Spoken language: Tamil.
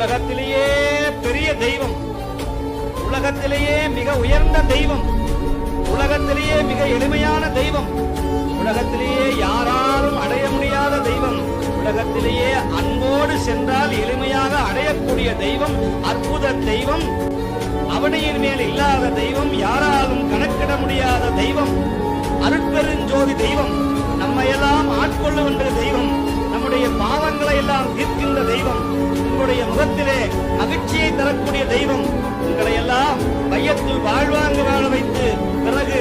உலகத்திலேயே பெரிய தெய்வம். உலகத்திலேயே மிக உயர்ந்த தெய்வம். உலகத்திலேயே மிக எளிமையான தெய்வம். உலகத்திலேயே யாராலும் அடைய முடியாத தெய்வம். உலகத்திலேயே அன்போடு சென்றால் எளிமையாக அடையக்கூடிய தெய்வம் அற்புத தெய்வம். அவனியின் மேல் இல்லாத தெய்வம் யாராலும் கணக்கிட முடியாத தெய்வம். அருட்பெருஞ்சோதி தெய்வம். மகிழ்ச்சியை தரக்கூடிய தெய்வம். உங்களை எல்லாம் மையத்தில் வாழ்வாங்க வாழ வைத்து பிறகு